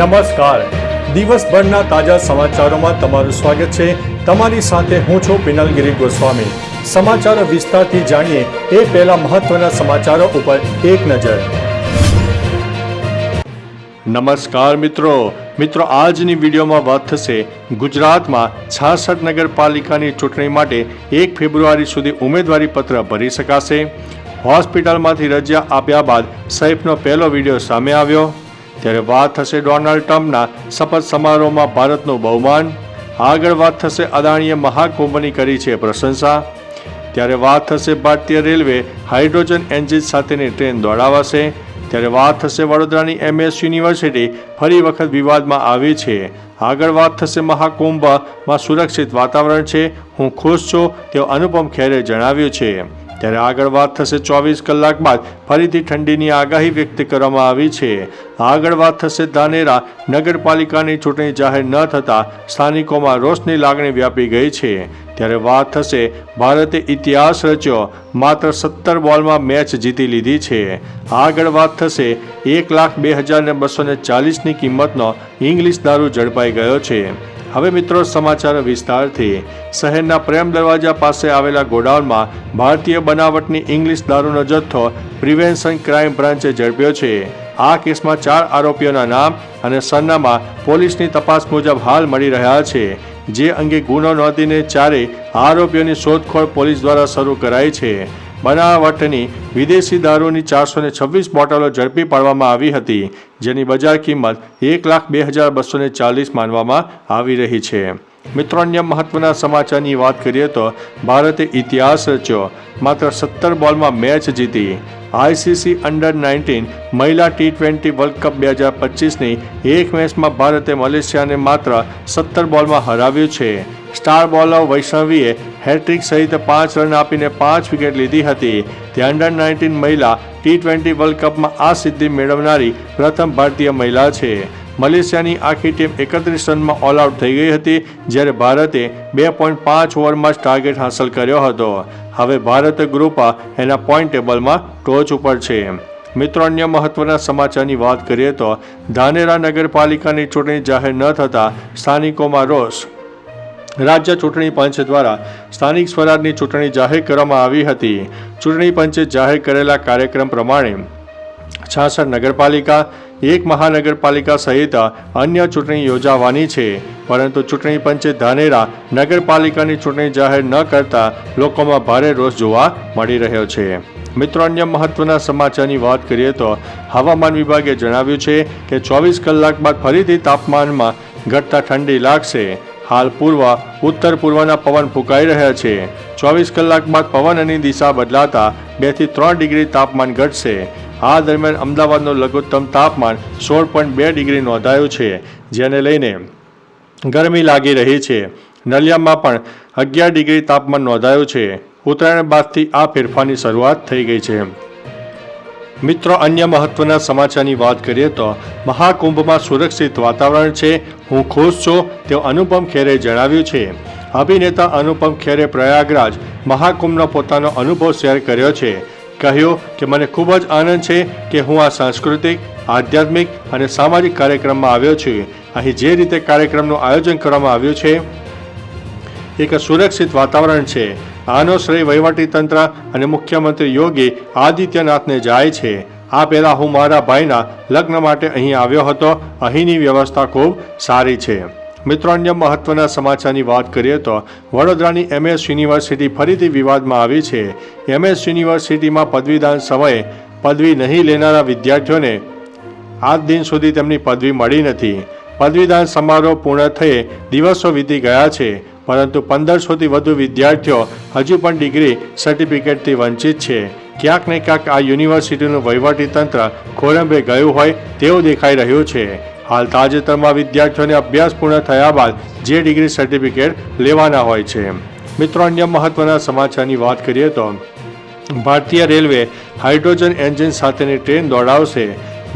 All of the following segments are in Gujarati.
નમસ્કાર. દિવસભરના તાજા સમાચારોમાં તમારું સ્વાગત છે. તમારી સાથે હું છું પિનલગીરી ગોસ્વામી. સમાચારો વિસ્તારથી જાણીએ એ પહેલા મહત્વના સમાચારો ઉપર એક નજર. નમસ્કાર મિત્રો. મિત્રો, આજની વિડીયોમાં વાત થશે ગુજરાતમાં છાસઠ નગરપાલિકાની ચૂંટણી માટે એક ફેબ્રુઆરી સુધી ઉમેદવારી પત્ર ભરી શકાશે. હોસ્પિટલમાંથી રજા આપ્યા બાદ સૈફનો પહેલો વીડિયો સામે આવ્યો. ત્યારે વાત થશે ડોનાલ્ડ ટ્રમ્પના શપથ સમારોહમાં ભારતનું બહુમાન. આગળ વાત થશે અદાણીએ મહાકુંભની કરી છે પ્રશંસા. ત્યારે વાત થશે ભારતીય રેલવે હાઇડ્રોજન એન્જિન સાથેની ટ્રેન દોડાવાશે. ત્યારે વાત થશે વડોદરાની એમએસ યુનિવર્સિટી ફરી વખત વિવાદમાં આવી છે. આગળ વાત થશે મહાકુંભમાં સુરક્ષિત વાતાવરણ છે. હું ખુશ છું તેવું અનુપમ ખેરે જણાવ્યું છે. ત્યારે આગળ વાત થશે ચોવીસ કલાક બાદ ફરીથી ઠંડીની આગાહી વ્યક્ત કરવામાં આવી છે. આગળ વાત થશે ધાનેરા નગરપાલિકાની ચૂંટણી જાહેર ન થતાં સ્થાનિકોમાં રોષની લાગણી વ્યાપી ગઈ છે. ત્યારે વાત થશે ભારતે ઇતિહાસ રચ્યો, માત્ર સત્તર બોલમાં મેચ જીતી લીધી છે. આગળ વાત થશે એક લાખ બે હજાર ને બસો ને ચાલીસની કિંમતનો ઇંગ્લિશ દારૂ ઝડપાઈ ગયો છે. હવે મિત્રો સમાચાર વિસ્તારથી. શહેરના પ્રેમ દરવાજા પાસે આવેલા ગોડાઉનમાં ભારતીય બનાવટની ઇંગ્લિશ દારૂનો જથ્થો પ્રિવેન્શન ક્રાઇમ બ્રાન્ચે ઝડપ્યો છે. આ કેસમાં ચાર આરોપીઓના નામ અને સરનામા પોલીસની તપાસ મુજબ હાલ મળી રહ્યા છે. જે અંગે ગુનો નોંધીને ચારેય આરોપીઓની શોધખોળ પોલીસ દ્વારા શરૂ કરાઈ છે. બનાવટની વિદેશી દારૂની ચારસો ને છવ્વીસ બોટલો ઝડપી પાડવામાં આવી હતી, જેની બજાર કિંમત એક લાખ બે હજાર બસો ને ચાલીસ માનવામાં આવી રહી છે. મિત્રો, અન્ય મહત્વના સમાચારની વાત કરીએ તો ભારતે ઇતિહાસ રચ્યો, માત્ર સત્તર બોલમાં મેચ જીતી. આઈસીસી અંડર નાઇન્ટીન મહિલા ટી ટ્વેન્ટી વર્લ્ડ કપ બે હજાર પચીસની એક મેચમાં ભારતે મલેશિયાને માત્ર સત્તર બોલમાં હરાવ્યું છે. સ્ટાર બોલર વૈષ્ણવીએ હેટ્રિક સહિત પાંચ રન આપીને પાંચ વિકેટ લીધી હતી. તે અંડર નાઇન્ટીન મહિલા ટી ટ્વેન્ટી વર્લ્ડ કપમાં આ સિદ્ધિ મેળવનારી પ્રથમ ભારતીય મહિલા છે. મલેશિયાની આખી ટીમ એકત્રીસ રનમાં ઓલ આઉટ થઈ ગઈ હતી, જ્યારે ભારતે બે પોઈન્ટ પાંચ ઓવરમાં જ ટાર્ગેટ હાંસલ કર્યો હતો. હવે ભારત ગ્રુપ એના પોઈન્ટ ટેબલમાં ટોચ ઉપર છે. મિત્રો, અન્ય મહત્વના સમાચારની વાત કરીએ તો ધાનેરા નગરપાલિકાની ચૂંટણી જાહેર ન થતાં સ્થાનિકોમાં રોષ રાજ્ય ચૂંટણી પંચ દ્વારા સ્થાનિક સ્વરાજની ચૂંટણી જાહેર કરવામાં આવી હતી. ચૂંટણી પંચે જાહેર કરેલા કાર્યક્રમ પ્રમાણે છાસઠ નગરપાલિકા, એક મહાનગરપાલિકા સહિત અન્ય ચૂંટણી યોજાવાની છે. પરંતુ ચૂંટણી પંચે ધાનેરા નગરપાલિકાની ચૂંટણી જાહેર ન કરતા લોકોમાં ભારે રોષ જોવા મળી રહ્યો છે. મિત્રો, અન્ય મહત્વના સમાચારની વાત કરીએ તો હવામાન વિભાગે જણાવ્યું છે કે ચોવીસ કલાક બાદ ફરીથી તાપમાનમાં ઘટતા ઠંડી લાગશે. હાલ પૂર્વ, ઉત્તર પૂર્વના પવન ફૂંકાઈ રહ્યા છે. ચોવીસ કલાક બાદ પવનની દિશા બદલાતા બેથી ત્રણ ડિગ્રી તાપમાન ઘટશે. આ દરમિયાન અમદાવાદનું લઘુત્તમ તાપમાન સોળ પોઈન્ટ બે ડિગ્રી નોંધાયું છે, જેને લઈને ગરમી લાગી રહી છે. નલિયામાં પણ અગિયાર ડિગ્રી તાપમાન નોંધાયું છે. ઉત્તરાયણ બાદથી આ ફેરફારની શરૂઆત થઈ ગઈ છે. મિત્રો, અન્ય મહત્વના સમાચારની વાત કરીએ તો મહાકુંભમાં સુરક્ષિત વાતાવરણ છે. હું ખુશ છું. તેવું અનુપમ ખેરે જણાવ્યું છે. અભિનેતા અનુપમ ખેરે પ્રયાગરાજ મહાકુંભનો પોતાનો અનુભવ શેર કર્યો છે. કહ્યું કે, મને ખૂબ જ આનંદ છે કે હું આ સાંસ્કૃતિક, આધ્યાત્મિક અને સામાજિક કાર્યક્રમમાં આવ્યો છું. અહીં જે રીતે કાર્યક્રમનું આયોજન કરવામાં આવ્યું છે, એક સુરક્ષિત વાતાવરણ છે. આનો શ્રેય વહીવટીતંત્ર અને મુખ્યમંત્રી યોગી આદિત્યનાથને જાય છે. આ પહેલાં હું મારા ભાઈના લગ્ન માટે અહીં આવ્યો હતો. અહીંની વ્યવસ્થા ખૂબ સારી છે. મિત્રો, અન્ય મહત્વના સમાચારની વાત કરીએ તો વડોદરાની એમએસ યુનિવર્સિટી ફરીથી વિવાદમાં આવી છે. એમએસ યુનિવર્સિટીમાં પદવીદાન સમયે પદવી નહીં લેનારા વિદ્યાર્થીઓને આજ દિન સુધી તેમની પદવી મળી નથી. પદવીદાન સમારોહ પૂર્ણ થયે દિવસો વીતી ગયા છે. પરંતુ પંદરસોથી વધુ વિદ્યાર્થીઓ હજુ પણ ડિગ્રી સર્ટિફિકેટથી વંચિત છે. ક્યાંક ને ક્યાંક આ યુનિવર્સિટીનું વહીવટીતંત્ર ખોરંભે ગયું હોય તેવું દેખાઈ રહ્યું છે. હાલ તાજેતરમાં વિદ્યાર્થીઓને અભ્યાસ પૂર્ણ થયા બાદ જે ડિગ્રી સર્ટિફિકેટ લેવાના હોય છે. મિત્રો, અન્ય મહત્વના સમાચારની વાત કરીએ તો, ભારતીય રેલવે હાઇડ્રોજન એન્જિન સાથેની ટ્રેન દોડાવશે.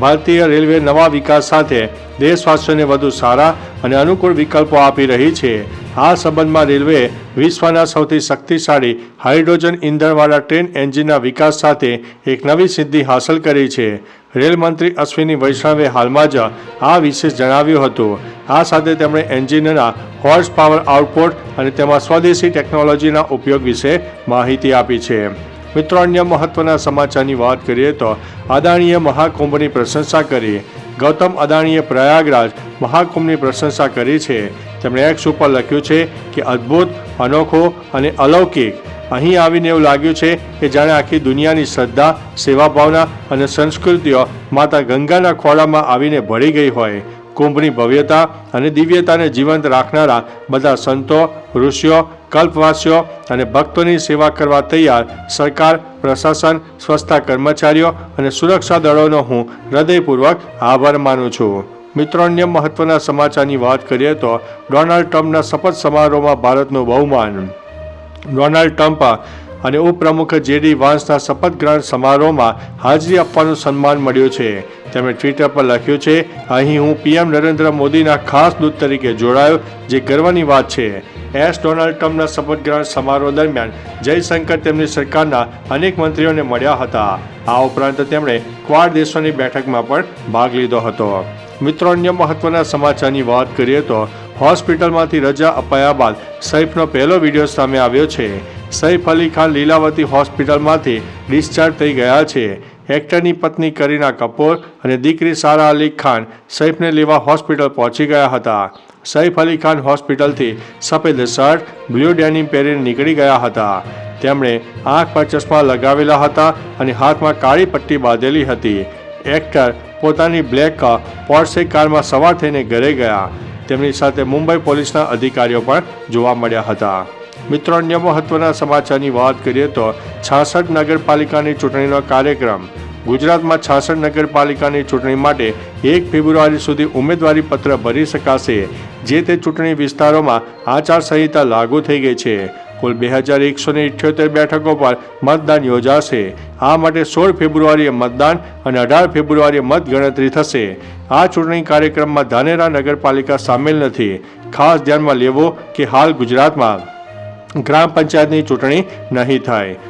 ભારતીય રેલવે નવા વિકાસ સાથે દેશવાસીઓને વધુ સારા અને અનુકૂળ વિકલ્પો આપી રહી છે. આ સંબંધમાં રેલવેએ વિશ્વના સૌથી શક્તિશાળી હાઇડ્રોજન ઇંધણવાળા ટ્રેન એન્જિનના વિકાસ સાથે એક નવી સિદ્ધિ હાંસલ કરી છે. રેલ મંત્રી અશ્વિની વૈષ્ણવે હાલમાં જ આ વિશે જણાવ્યું હતું. આ સાથે તેમણે એન્જિનના હોર્સ પાવર આઉટપુટ અને તેમાં સ્વદેશી ટેકનોલોજીના ઉપયોગ વિશે માહિતી આપી છે. મિત્રો, અન્ય મહત્વના સમાચારની વાત કરીએ તો અદાણીએ મહાકુંભની પ્રશંસા કરી. ગૌતમ અદાણીએ પ્રયાગરાજ મહાકુંભની પ્રશંસા કરી છે. તેમણે એક્સ ઉપર લખ્યું છે કે, અદ્ભુત, અનોખો અને અલૌકિક. અહીં આવીને એવું લાગ્યું છે કે, જાણે આખી દુનિયાની શ્રદ્ધા, સેવાભાવના અને સંસ્કૃતિઓ માતા ગંગાના ખોળામાં આવીને ભળી ગઈ હોય. કુંભની ભવ્યતા અને દિવ્યતાને જીવંત રાખનારા બધા સંતો, ઋષિઓ કલ્પવાસીઓ અને ભક્તોની સેવા કરવા તૈયાર સરકાર, પ્રશાસન સ્વચ્છતા કર્મચારીઓ અને સુરક્ષા દળોનો હું હૃદયપૂર્વક આભાર માનું છું. મિત્રો, અન્ય મહત્વના સમાચારની વાત કરીએ તો ડોનાલ્ડ ટ્રમ્પના શપથ સમારોહમાં ભારતનું બહુમાન. ડોનાલ્ડ ટ્રમ્પ અને ઉપપ્રમુખ જેડી વાન્સના શપથ ગ્રહણ સમારોહમાં હાજરી આપવાનું સન્માન મળ્યું છે. તેમણે ટ્વિટર પર લખ્યું છે, અહીં હું પીએમ નરેન્દ્ર મોદીના ખાસ દૂત તરીકે જોડાયો, જે ગર્વની વાત છે. એસ ડોનાલ્ડ ટ્રમ્પના શપથ ગ્રહણ સમારોહ દરમિયાન જયશંકર તેમની સરકારના અનેક મંત્રીઓને મળ્યા હતા. આ ઉપરાંત તેમણે ક્વાડ દેશોની બેઠકમાં પણ ભાગ લીધો હતો. મિત્રો, અન્ય મહત્વના સમાચારની વાત કરીએ તો હોસ્પિટલમાંથી રજા અપાયા બાદ સૈફનો પહેલો વીડિયો સામે આવ્યો છે. સૈફ અલી ખાન લીલાવતી હોસ્પિટલમાંથી ડિસ્ચાર્જ થઈ ગયા છે. એક્ટરની પત્ની કરીના કપૂર અને દીકરી સારા અલી ખાન સૈફને લેવા હોસ્પિટલ પહોંચી ગયા હતા. સૈફ અલી ખાન હોસ્પિટલથી સફેદ શર્ટ, બ્લુ ડેનિમ પહેરીને નીકળી ગયા હતા. તેમણે આંખ પર ચશ્મા લગાવેલા હતા અને હાથમાં કાળી પટ્ટી બાંધેલી હતી. એક્ટર પોતાની બ્લેક પોર્સે કારમાં સવાર થઈને ઘરે ગયા. તેમની સાથે મુંબઈ પોલીસના અધિકારીઓ પણ જોવા મળ્યા હતા. મિત્રો, અન્ય મહત્વના સમાચારની વાત કરીએ તો છાસઠ નગરપાલિકાની ચૂંટણીનો કાર્યક્રમ ગુજરાતમાં છાસઠ નગરપાલિકાની ચૂંટણી માટે એક ફેબ્રુઆરી સુધી ઉમેદવારી પત્ર ભરી શકાશે, જે તે ચૂંટણી વિસ્તારોમાં આચારસંહિતા લાગુ થઈ ગઈ છે. કુલ બે હજાર એકસો ને ઇઠ્યોતેર બેઠકો પર મતદાન યોજાશે. આ માટે સોળ ફેબ્રુઆરીએ મતદાન અને અઢાર ફેબ્રુઆરીએ મતગણતરી થશે. આ ચૂંટણી કાર્યક્રમમાં ધાનેરા નગરપાલિકા સામેલ નથી. ખાસ ધ્યાનમાં લેવો કે હાલ ગુજરાતમાં ગ્રામ પંચાયતની ચૂંટણી નહીં થાય.